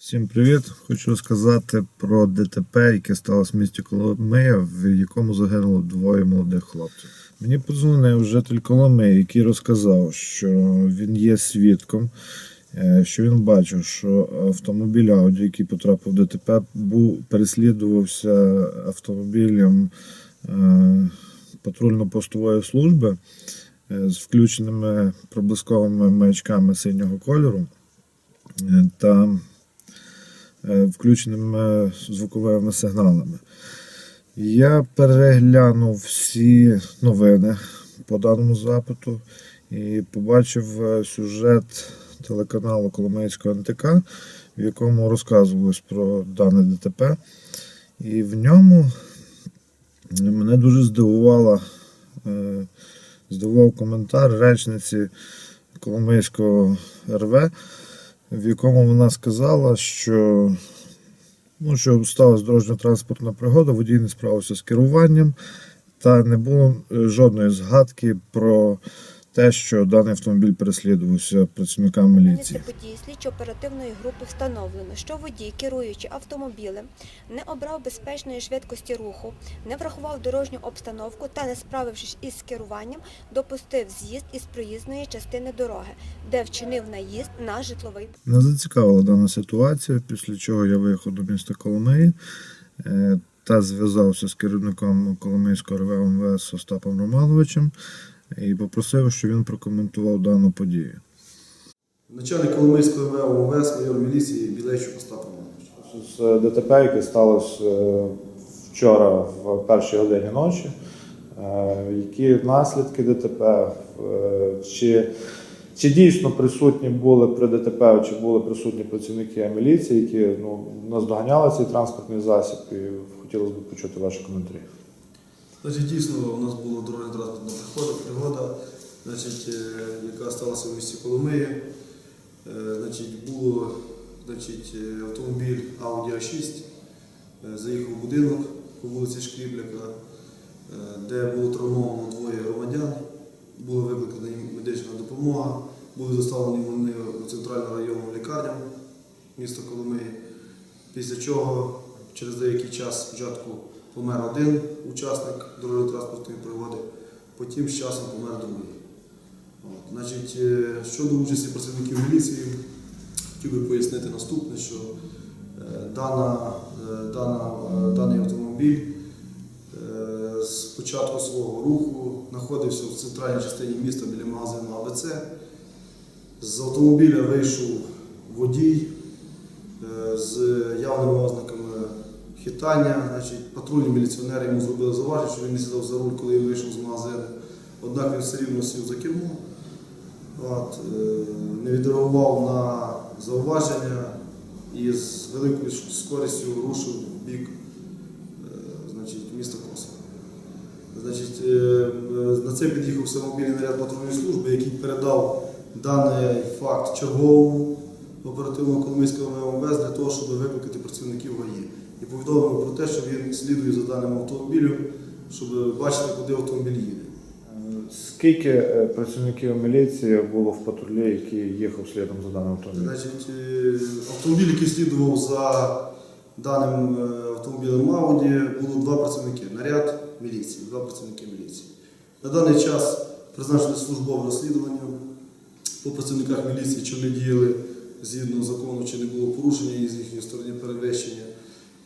Всім привіт! Хочу сказати про ДТП, яке сталося в місті Коломия, в якому загинуло двоє молодих хлопців. Мені подзвонив житель Коломиї, який розказав, що він є свідком, е, що він бачив, що автомобіль Audi, який потрапив в ДТП, був переслідувався автомобілем е, патрульно-постової служби е, з включеними проблисковими маячками синього кольору та включеними звуковими сигналами. Я переглянув всі новини по даному запиту і побачив е, сюжет телеканалу Коломийського НТК, в якому розказувалось про дане ДТП. І в ньому мене дуже здивувала, е, здивував коментар речниці Коломийського РВ, в якому вона сказала, що, ну, що сталася дорожньо-транспортна пригода, водій не справився з керуванням, та не було е, жодної згадки про те, що даний автомобіль переслідувався працівниками міліції. події слідчо-оперативної групи встановлено, що водій, керуючи автомобілем, не обрав безпечної швидкості руху, не врахував дорожню обстановку та, не справившись із керуванням, допустив з'їзд із проїзної частини дороги, де вчинив наїзд на житловий Мене зацікавила дана ситуація, після чого я виїхав до міста Коломиї е, та зв'язався з керівником Коломийського РВ МВС Остапом Романовичем і попросив, щоб він прокоментував дану подію. Начальник Коломийського МВ УМВС, майор міліції Білейчук Остап Романович. З ДТП, яке сталося е, вчора в першій годині ночі. Е, Які наслідки ДТП? Е, Чи, чи дійсно присутні були при ДТП, чи були присутні працівники міліції, які ну, наздоганяли цей транспортний засіб? І хотілося б почути ваші коментарі. Значить, дійсно, у нас була дорожня транспортна пригода, значить, е, яка сталася в місті Коломиї. Е, Значить, було значить, е, автомобіль Audi A6, е, заїхав в будинок по вулиці Шкрібляка, де було травмовано двоє громадян. Була викликана медична допомога, були доставлені вони у центральну районну лікарню міста Коломиї. Після чого через деякий час спочатку помер один учасник дорожньо-транспортної пригоди, потім з часом помер другий. От, Значить, е, щодо участі працівників міліції, хотів би пояснити наступне, що е, дана, е, дана, даний автомобіль з початку свого руху знаходився в центральній частині міста біля магазину АВЦ. З автомобіля вийшов водій з явними ознаками хитання. Значить, патрульні міліціонери йому зробили зауваження, що він не сідав за руль, коли він вийшов з магазину. Однак він все рівно сів за кермо. От, е, не відреагував на зауваження і з великою скорістю рушив в бік е, значить, міста Косово. Значить, е, на це під'їхав самобільний наряд патрульної служби, який передав даний факт черговому оперативного коломийського МВС для того, щоб викликати працівників ГАІ. І повідомив про те, що він слідує за даним автомобілем, щоб бачити, куди автомобіль їде. Скільки е, працівників міліції було в патрулі, який їхав слідом за даним автомобілем? Значить, е, автомобіль, який слідував за даним е, автомобілем Audi, було два працівники. Наряд міліції, два працівники міліції. На даний час призначено службове розслідування по працівниках міліції, чи вони діяли згідно закону, чи не було порушення і з їхньої сторони перевищення.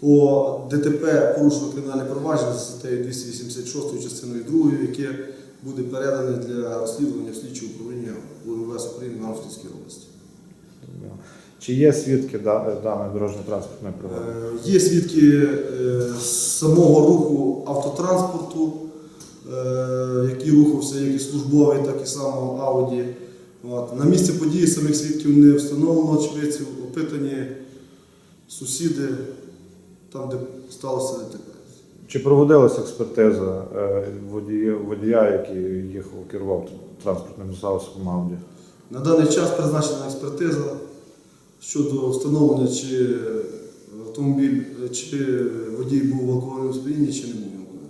По ДТП порушено кримінальне провадження за статтею 286 частиною 2, яке буде передане для розслідування в слідче управління УМВС України в Івано-Франківській області. Чи є свідки даної дорожньо-транспортної пригоди? Е, Є свідки е, самого руху автотранспорту, е, який рухався як і службовий, так і самого Ауді. От. На місці події самих свідків не встановлено очевидців, опитані сусіди, там, де сталося ДТП. Чи проводилася експертиза е, водія, водія, який їхав, керував транспортним засобом Audi? На даний час призначена експертиза щодо встановлення, чи автомобіль, чи водій був в алкогольному сп'янінні, чи не був в алкогольному.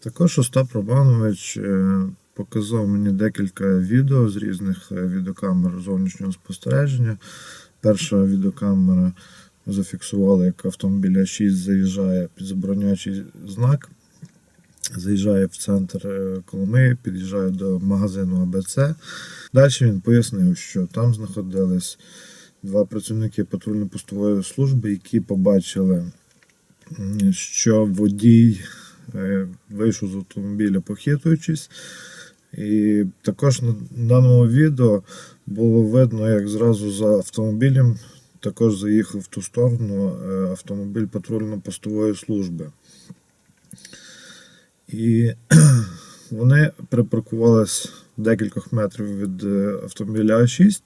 Також Остап Романович е, показав мені декілька відео з різних е, відеокамер зовнішнього спостереження. Перша відеокамера зафіксували, як автомобіль А6 заїжджає під забороняючий знак, заїжджає в центр е, Коломиї, під'їжджає до магазину АБЦ. Далі він пояснив, що там знаходились два працівники патрульно-постової служби, які побачили, що водій е, вийшов з автомобіля, похитуючись. І також на даному відео було видно, як зразу за автомобілем також заїхав в ту сторону е, автомобіль патрульно-постової служби. І вони припаркувались декількох метрів від е, автомобіля А6.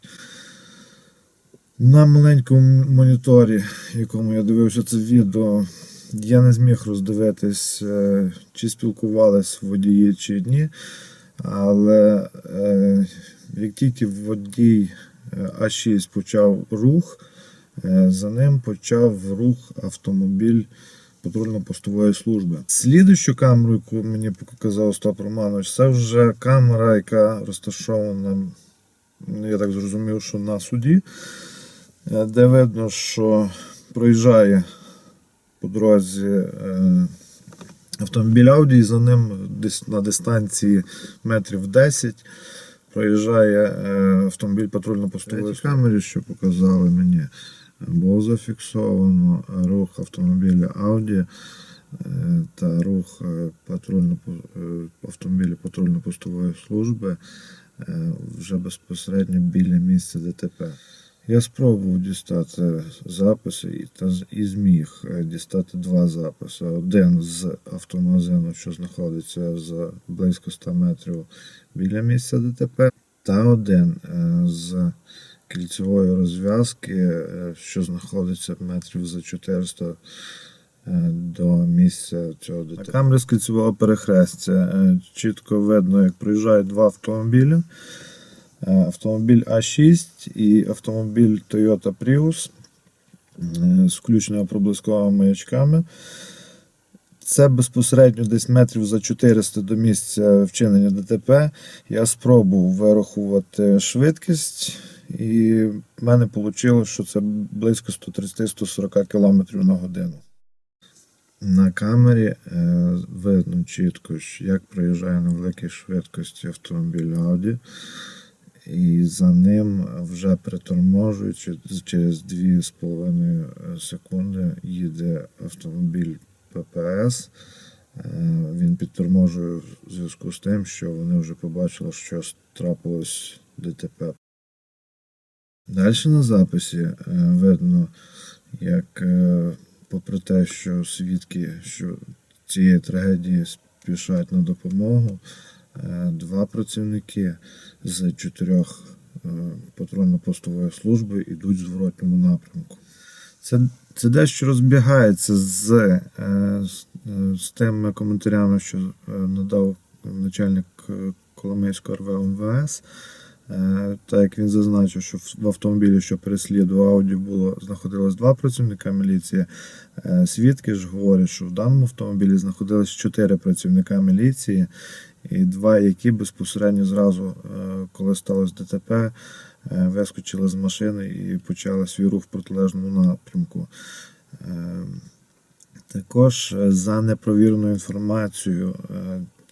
На маленькому моніторі, якому я дивився це відео, я не зміг роздивитись, е, чи спілкувались водії чи ні. Але як тільки водій е, А6 почав рух, за ним почав рух автомобіль патрульно-постової служби. Слідущу камеру, яку мені показав Остап Романович, це вже камера, яка розташована, ну, я так зрозумів, що на суді, е, де видно, що проїжджає по дорозі. е, Автомобіль Audi, і за ним десь на дистанції метрів 10 проїжджає е, автомобіль патрульно-постової камері, що показали мені. Було зафіксовано рух автомобіля Audi е, та рух е, патрульно, е, автомобіля патрульно-постової служби вже безпосередньо біля місця ДТП. Я спробував дістати записи і, зміг дістати два записи. Один з автомагазину, що знаходиться за близько 100 метрів біля місця ДТП, та один з кільцевої розв'язки, е, що знаходиться метрів за 400 е, до місця цього ДТП. На камері з кільцевого перехрестя е, чітко видно, як проїжджають два автомобілі. Автомобіль А6 і автомобіль Toyota Prius з включеними проблисковими маячками. Це безпосередньо десь метрів за 400 до місця вчинення ДТП. Я спробував вирахувати швидкість, і в мене вийшло, що це близько 130-140 км на годину. На камері е, видно чітко, як проїжджає на великій швидкості автомобіль Audi. І за ним вже приторможуючи через 2,5 секунди їде автомобіль ППС. Е, Він підторможує в зв'язку з тим, що вони вже побачили, що трапилось ДТП. Далі на записі е, видно, як, е, попри те, що свідки що цієї трагедії спішать на допомогу, е, два працівники з чотирьох патрульно-постової служби йдуть в зворотньому напрямку. Це, це дещо розбігається з, з, тими коментарями, що надав начальник Коломийського РВ МВС. Е, Так як він зазначив, що в- автомобілі, що переслідував Ауді, було знаходилось два працівника міліції. Е, Свідки ж говорять, що в даному автомобілі знаходилось чотири працівника міліції, і два, які безпосередньо зразу, е, коли сталося ДТП, вискочили з машини і почали свій рух в протилежному напрямку. Також за непровіреною інформацією,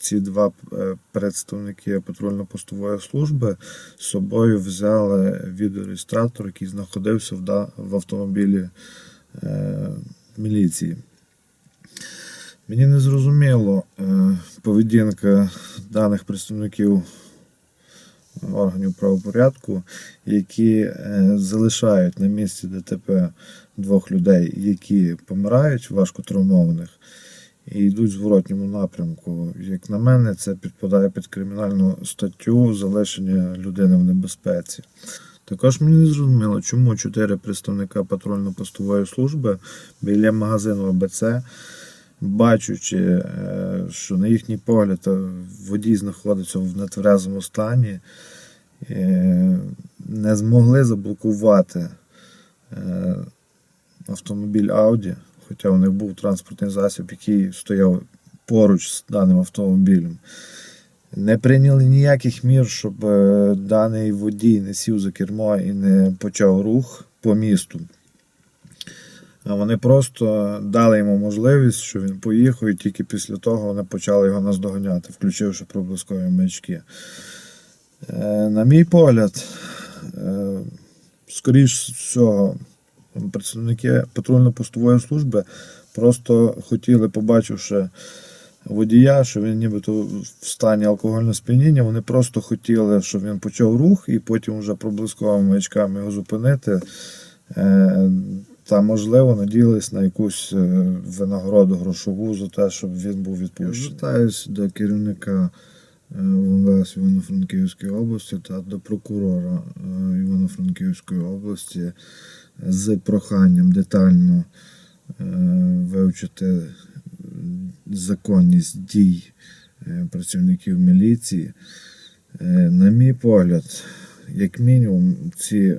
ці два е, представники патрульно-постової служби з собою взяли відеореєстратор, який знаходився в, автомобілі е, міліції. Мені не зрозуміло е, поведінка даних представників органів правопорядку, які залишають на місці ДТП двох людей, які помирають важко травмованих, і йдуть в зворотньому напрямку. Як на мене, це підпадає під кримінальну статтю залишення людини в небезпеці. Також мені не зрозуміло, чому чотири представника патрульно-постової служби біля магазину АБЦ, бачучи, е, що на їхній погляд водій знаходиться в нетверезому стані, е, не змогли заблокувати е, автомобіль Audi, хоча у них був транспортний засіб, який стояв поруч з даним автомобілем. Не прийняли ніяких мір, щоб е, даний водій не сів за кермо і не почав рух по місту. А вони просто дали йому можливість, що він поїхав, і тільки після того вони почали його наздоганяти, включивши проблискові маячки. Е, На мій погляд, е, скоріш всього, працівники патрульно-постової служби просто хотіли, побачивши водія, що він нібито в стані алкогольного сп'яніння, вони просто хотіли, щоб він почав рух і потім вже проблисковими маячками його зупинити. Е, Та, можливо, надіялись на якусь е, винагороду грошову за те, щоб він був відпущений. Звертаюся до керівника е, УМВС Івано-Франківської області та до прокурора е, Івано-Франківської області з проханням детально е, вивчити законність дій е, працівників міліції. Е, На мій погляд, як мінімум, ці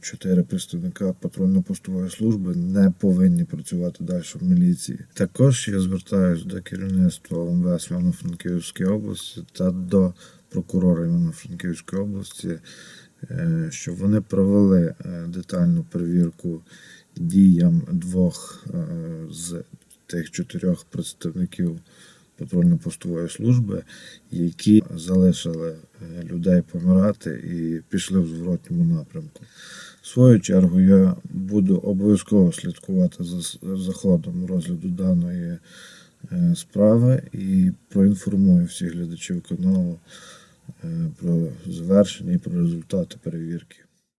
чотири представника патрульно-постової служби не повинні працювати далі в міліції. Також я звертаюся до керівництва ОМВС Івано-Франківської області та до прокурора Івано-Франківської області, е, щоб вони провели е, детальну перевірку діям двох е, з тих чотирьох представників патрульно-постової служби, які залишили е, людей помирати і пішли в зворотньому напрямку. В свою чергу я буду обов'язково слідкувати за, ходом розгляду даної е, справи і проінформую всіх глядачів каналу Eh, pro, završeni, pro rezultate preverke.